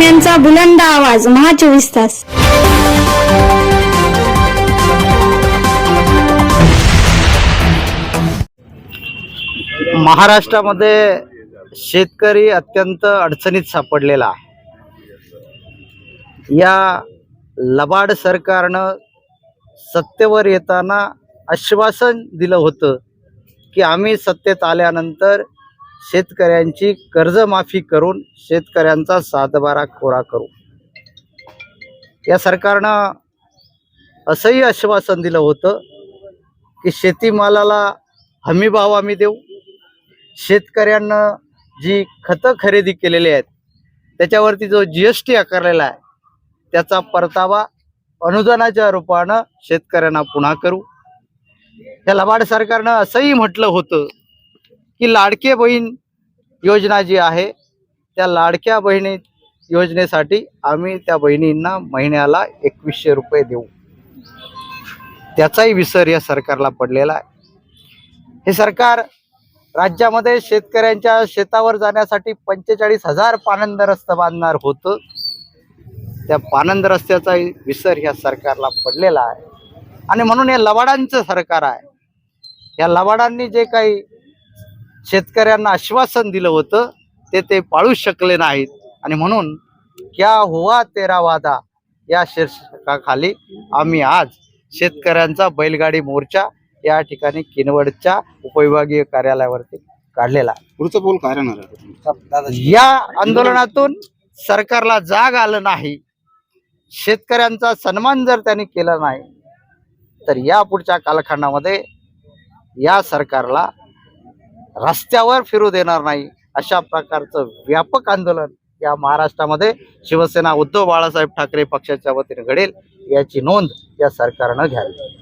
बातम्यांचा बुलंद आवाज महा चोवीस तास. महाराष्ट्रामध्ये शेतकरी अत्यंत अडचणीत सापडलेला आहे. या लबाड सरकारनं सत्तेवर येताना आश्वासन दिलं होतं की आम्ही सत्तेत आल्यानंतर शेतकऱ्यांची कर्जमाफी करून शेतकऱ्यांचा सातबारा खोरा करू. या सरकारनं असंही आश्वासन दिलं होतं की शेतीमालाला हमीभाव आम्ही देऊ. शेतकऱ्यांना जी खतं खरेदी केलेली आहेत त्याच्यावरती जो जी एस टी आकारलेला आहे त्याचा परतावा अनुदानाच्या रूपानं शेतकऱ्यांना पुन्हा करू. या लबाड सरकारनं असंही म्हटलं होतं की लाडके बहीण योजना जी आहे त्या लाडक्या बहिणी योजनेसाठी आम्ही त्या बहिणींना महिन्याला एकवीसशे रुपये देऊ. त्याचाही विसर या सरकारला पडलेला आहे. हे सरकार राज्यामध्ये शेतकऱ्यांच्या शेतावर जाण्यासाठी पंचेचाळीस हजार पानंद रस्ता बांधणार होतं. त्या पानंद रस्त्याचा विसर ह्या सरकारला पडलेला आहे. आणि म्हणून हे लवाडांचं सरकार आहे. या लवाडांनी जे काही शेतकऱ्यांना आश्वासन दिलं होतं ते ते पाळू शकले नाहीत. आणि म्हणून क्या हुआ तेरा वादा? या शीर्षकाखाली आम्ही आज शेतकऱ्यांचा बैलगाडी मोर्चा या ठिकाणी किनवडच्या उपविभागीय कार्यालयावरती काढलेला बोल या आंदोलनातून सरकारला जाग आलं नाही. शेतकऱ्यांचा सन्मान जर त्यांनी केला नाही तर या पुढच्या कालखंडामध्ये या सरकारला रस्त्यावर फिरू देणार नाही अशा प्रकारचं व्यापक आंदोलन या महाराष्ट्रामध्ये शिवसेना उद्धव बाळासाहेब ठाकरे पक्षाच्या वतीने घडेल याची नोंद या सरकारनं घ्यावी.